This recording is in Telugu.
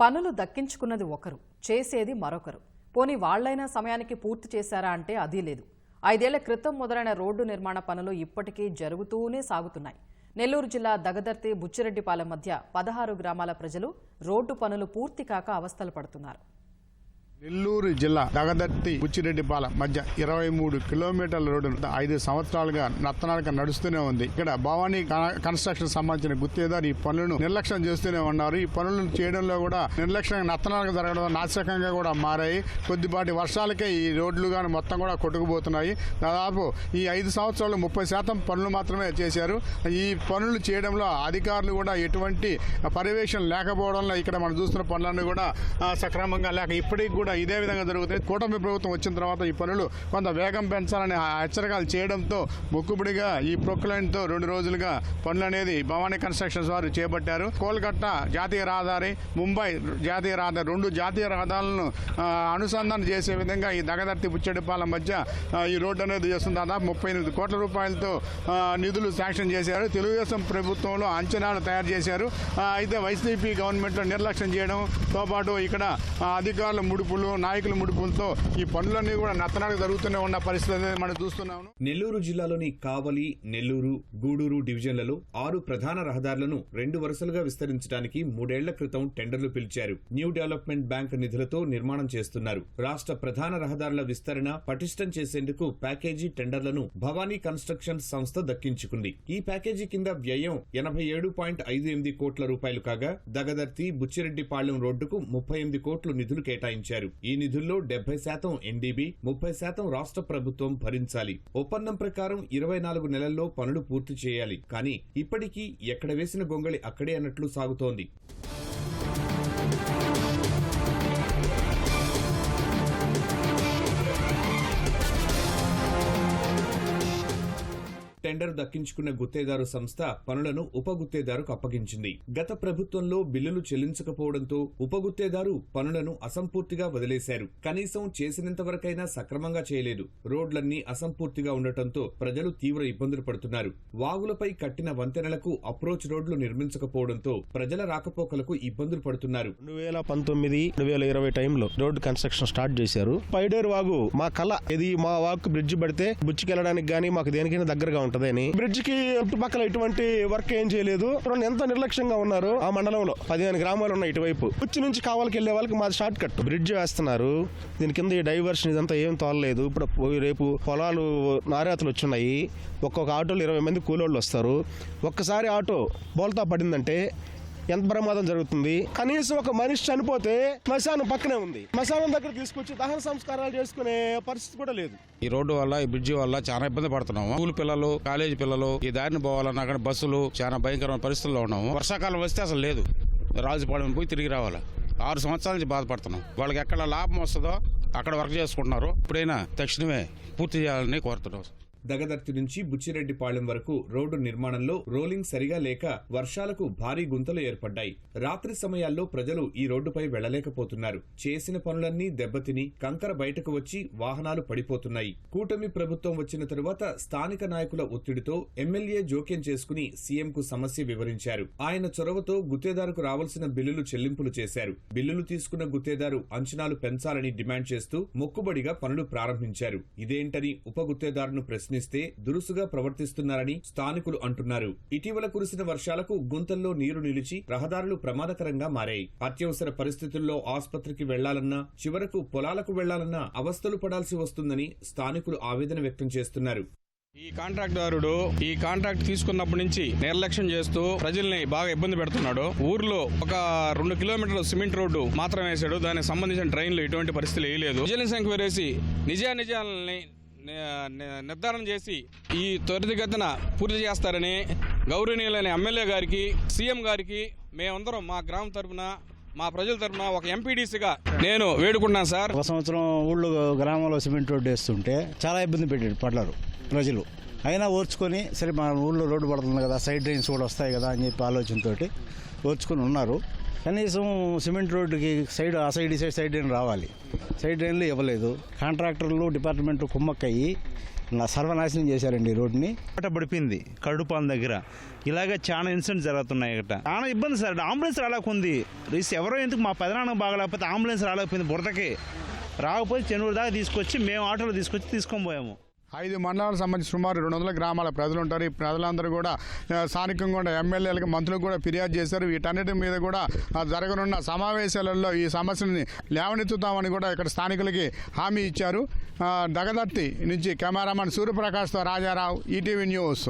పనులు దక్కించుకున్నది ఒకరు చేసేది మరొకరు. పోనీ వాళ్ళైనా సమయానికి పూర్తి చేశారా అంటే అదీ లేదు. ఐదేళ్ళ క్రితం మొదలైన రోడ్డు నిర్మాణ పనులు ఇప్పటికీ జరుగుతూనే సాగుతున్నాయి. నెల్లూరు జిల్లా దగదర్తి బుచ్చిరెడ్డిపాలెం మధ్య పదహారు గ్రామాల ప్రజలు రోడ్డు పనులు పూర్తి కాక అవస్థలు పడుతున్నారు. నెల్లూరు జిల్లా దగదర్తి బుచ్చిరెడ్డిపాల మధ్య ఇరవై మూడు కిలోమీటర్ల రోడ్డు ఐదు సంవత్సరాలుగా నత్తనాడక నడుస్తూనే ఉంది. ఇక్కడ భవానీ కన్స్ట్రక్షన్ సంబంధించిన గుత్తేదారు ఈ పనులను నిర్లక్ష్యం చేస్తూనే ఉన్నారు. ఈ పనులను చేయడంలో కూడా నిర్లక్ష్యంగా నత్తనాడక జరగడం నాశకంగా కూడా మారాయి. కొద్దిపాటి వర్షాలకే ఈ రోడ్లు కానీ మొత్తం కూడా కొట్టుకుపోతున్నాయి. దాదాపు ఈ ఐదు సంవత్సరాలు ముప్పై శాతం పనులు మాత్రమే చేశారు. ఈ పనులు చేయడంలో అధికారులు కూడా ఎటువంటి పర్యవేక్షణ లేకపోవడంలో ఇక్కడ మనం చూస్తున్న పనులన్నీ కూడా సక్రమంగా లేక ఇప్పటికి కూడా ఇదే విధంగా జరుగుతుంది. కూటమి ప్రభుత్వం వచ్చిన తర్వాత ఈ పనులు కొంత వేగం పెంచాలని హెచ్చరికలు చేయడంతో మొక్కుబడిగా ఈ ప్రొక్లైన్తో రెండు రోజులుగా పనులు అనేది భవానీ కన్స్ట్రక్షన్స్ వారు చేపట్టారు. కోల్కట్టా జాతీయ రహదారి ముంబై జాతీయ రహదారి రెండు జాతీయ రహదారులను అనుసంధానం చేసే విధంగా ఈ దగదర్తి బుచ్చెడిపాలెం మధ్య ఈ రోడ్డు అనేది చేస్తుంది. దాదాపు ముప్పై ఎనిమిది కోట్ల రూపాయలతో నిధులు శాంక్షన్ చేశారు. తెలుగుదేశం ప్రభుత్వంలో అంచనాలు తయారు చేశారు. అయితే వైసీపీ గవర్నమెంట్లో నిర్లక్ష్యం చేయడంతో పాటు ఇక్కడ అధికారుల ముడుపులు నాయకుల ముడుపులతో ఈ పనులన్నీ కూడా నత్తనాడు జరుగుతూనే ఉన్న పరిస్థితి అనేది మనం చూస్తున్నాము. నెల్లూరు జిల్లాలోని కావలి నెల్లూరు గూడూరు డివిజన్లలో ఆరు ప్రధాన రహదారులను రెండు వరుసలుగా విస్తరించడానికి మూడేళ్ళ క్రితం టెండర్లు పిలిచారు. న్యూ డెవలప్మెంట్ బ్యాంక్ నిధులతో నిర్మాణం చేస్తున్నారు. రాష్ట్ర ప్రధాన రహదారుల విస్తరణ పటిష్టం చేసేందుకు ప్యాకేజీ టెండర్లను భవానీ కన్స్ట్రక్షన్ సంస్థ దక్కించుకుంది. ఈ ప్యాకేజీ కింద వ్యయం ఎనభై ఏడు పాయింట్ ఐదు ఎనిమిది కోట్ల రూపాయలు కాగా దగదర్తి బుచ్చిరెడ్డిపాళ్ళెం రోడ్డుకు ముప్పై ఎనిమిది కోట్లు నిధులు కేటాయించారు. ఈ నిధుల్లో డెబ్బై శాతం ఎన్డీబీ ముప్పై శాతం రాష్ట్ర ప్రభుత్వం భరించాలి. ఒప్పందం ప్రకారం ఇరవై నాలుగు నెలల్లో పనులు పూర్తి చేయాలి. కానీ ఇప్పటికీ ఎక్కడ వేసిన గొంగళి అక్కడే అన్నట్లు సాగుతోంది. టెండర్ దక్కించుకున్న గుత్తేదారు సంస్థ పనులను ఉప గుత్తేదారుకు అప్పగించింది. గత ప్రభుత్వంలో బిల్లులు చెల్లించకపోవడంతో ఉప గుత్తేదారు పనులను అసంపూర్తిగా వదిలేశారు. కనీసం చేసినంత వరకైనా సక్రమంగా చేయలేదు. రోడ్లన్నీ అసంపూర్తిగా ఉండటంతో ప్రజలు తీవ్ర ఇబ్బందులు పడుతున్నారు. వాగులపై కట్టిన వంతెనలకు అప్రోచ్ రోడ్లు నిర్మించకపోవడంతో ప్రజల రాకపోకలకు ఇబ్బందులు పడుతున్నారు. రెండు వేల పంతొమ్మిది రెండు వేల ఇరవై టైంలో రోడ్డు కన్స్ట్రక్షన్ స్టార్ట్ చేశారు. పైడేరు వాగు మా కళ ఇది మా వాగు బ్రిడ్జ్ పడితే బుచ్చికెళ్ళడానికి గానీ మాకు దేనికైనా దగ్గరగా ఉంటుంది. ఉంటదని బ్రిడ్జ్కి చుట్టుపక్కల ఎటువంటి వర్క్ ఏం చేయలేదు. ఎంత నిర్లక్ష్యంగా ఉన్నారు ఆ మండలంలో. పదిహేను గ్రామాలు ఉన్నాయి ఇటువైపు. కుచ్చి నుంచి కావాలకి వెళ్ళే వాళ్ళకి మాది షార్ట్ కట్ బ్రిడ్జ్ వేస్తున్నారు. దీని కింద ఈ డైవర్షన్ ఇదంతా ఏం తోలలేదు. ఇప్పుడు రేపు పొలాలు నారేతలు వచ్చున్నాయి. ఒక్కొక్క ఆటోలో ఇరవై మంది కూలోళ్ళు వస్తారు. ఒక్కసారి ఆటో బోల్తా పడిందంటే ఎంత ప్రమాదం జరుగుతుంది? కనీసం ఒక మనిషి చనిపోతే శ్మశానం పక్కనే ఉంది. శ్మశానం దగ్గర తీసుకొచ్చి దహన సంస్కారాలు చేసుకునే పరిస్థితి కూడా లేదు. ఈ రోడ్డు వల్ల ఈ బ్రిడ్జి వల్ల చాలా ఇబ్బంది పడుతున్నాము. స్కూల్ పిల్లలు కాలేజీ పిల్లలు ఈ దారిని పోవాలన్నా కానీ బస్సులు చాలా భయంకరమైన పరిస్థితుల్లో ఉన్నాము. వర్షాకాలం వస్తే అసలు లేదు. రాజుపాలెం పోయి తిరిగి రావాలి. ఆరు సంవత్సరాల నుంచి బాధపడుతున్నాం. వాళ్ళకి ఎక్కడ లాభం వస్తుందో అక్కడ వర్క్ చేసుకుంటున్నారు. ఇప్పుడైనా తక్షణమే పూర్తి చేయాలని కోరుతున్నాం. దగదర్తి నుంచి బుచ్చిరెడ్డిపాళెం వరకు రోడ్డు నిర్మాణంలో రోలింగ్ సరిగా లేక వర్షాలకు భారీ గుంతలు ఏర్పడ్డాయి. రాత్రి సమయాల్లో ప్రజలు ఈ రోడ్డుపై వెళ్ళలేకపోతున్నారు చేసిన పనులన్నీ దెబ్బతిని కంకర బయటకు వచ్చి వాహనాలు పడిపోతున్నాయి. కూటమి ప్రభుత్వం వచ్చిన తరువాత స్థానిక నాయకుల ఒత్తిడితో ఎమ్మెల్యే జోక్యం చేసుకుని సీఎంకు సమస్య వివరించారు. ఆయన చొరవతో గుత్తేదారుకు రావాల్సిన బిల్లులు చెల్లింపులు చేశారు. బిల్లులు తీసుకున్న గుత్తేదారు అంచనాలు పెంచాలని డిమాండ్ చేస్తూ మొక్కుబడిగా పనులు ప్రారంభించారు. ఇదేంటని ఉప గుత్తేదారును ప్రశ్నిస్తే దురుసుగా ప్రవర్తిస్తున్నారని స్థానికులు అంటున్నారు. ఇటీవల కురిసిన వర్షాలకు గుంతల్లో నీరు నిలిచి రహదారులు ప్రమాదకరంగా మారాయి. అత్యవసర పరిస్థితుల్లో ఆసుపత్రికి వెళ్ళాలన్నా చివరకు పొలాలకు వెళ్ళాలన్నా అవస్థలు పడాల్సి వస్తుందని స్థానికులు ఆవేదన వ్యక్తం చేస్తున్నారు. ఈ కాంట్రాక్ట్దారుడు ఈ కాంట్రాక్ట్ తీసుకున్నప్పటి నుంచి నిర్లక్ష్యం చేస్తూ ప్రజల్ని బాగా ఇబ్బంది పెడుతున్నాడు. ఊర్లో ఒక రెండు కిలోమీటర్ల సిమెంట్ రోడ్డు మాత్రం వేశాడు. దానికి సంబంధించిన ట్రైన్లు ఎటువంటి పరిస్థితులు వేయలేదు విజిలెన్స్ ఎంక్వైరీ నిజానిజాలని నిజా నిర్ధారణ చేసి ఈ త్వరితగతిన పూర్తి చేస్తారని గౌరవనీయులైన ఎమ్మెల్యే గారికి సీఎం గారికి మేమందరం మా గ్రామం తరపున మా ప్రజల తరపున ఒక ఎంపీడీసీగా నేను వేడుకుంటున్నాను సార్. ఒక సంవత్సరం ఊళ్ళో గ్రామంలో సిమెంట్ రోడ్డు వేస్తుంటే చాలా ఇబ్బంది పెట్టాడు పడ్డారు ప్రజలు. అయినా ఓర్చుకొని సరే మా ఊళ్ళో రోడ్డు పడుతుంది కదా సైడ్ డ్రైన్స్ కూడా వస్తాయి కదా అని చెప్పి ఆలోచనతోటి ఓర్చుకొని ఉన్నారు. కనీసం సిమెంట్ రోడ్డుకి సైడ్ ఆ సైడ్ ఈ సైడ్ సైడ్ డ్రైన్ రావాలి? సైడ్ డ్రైన్లు ఇవ్వలేదు. కాంట్రాక్టర్లు డిపార్ట్మెంట్ కుమ్మక్కయ్యి నా సర్వనాశనం చేశారండి ఈ రోడ్ని పాట పడిపోయింది కడుపాల దగ్గర. ఇలాగ చాలా ఇన్సిడెంట్స్ జరుగుతున్నాయి ఇక్కడ చాలా ఇబ్బంది సార్. అంబులెన్స్ రాలేకుంది రీస్ ఎవరో ఎందుకు మా పెదనాన్న బాగలేకపోతే అంబులెన్స్ రాలేకపోయింది బురదకి. రాకపోతే చెన్నూరు దాకా తీసుకొచ్చి మేము ఆటోలో తీసుకొచ్చి తీసుకొని పోయాము. ఐదు మండలాలకు సంబంధించి సుమారు రెండు వందల గ్రామాల ప్రజలు ఉంటారు. ఈ ప్రజలందరూ కూడా స్థానికంగా ఉన్న ఎమ్మెల్యేలకు మంత్రులకు కూడా ఫిర్యాదు చేశారు. వీటన్నిటి మీద కూడా జరగనున్న సమావేశాలలో ఈ సమస్యని లేవనెత్తుతామని కూడా ఇక్కడ స్థానికులకి హామీ ఇచ్చారు. ఆ, దగదర్తి నుంచి కెమెరామన్ సూర్యప్రకాష్తో రాజారావు ఈటీవీ న్యూస్.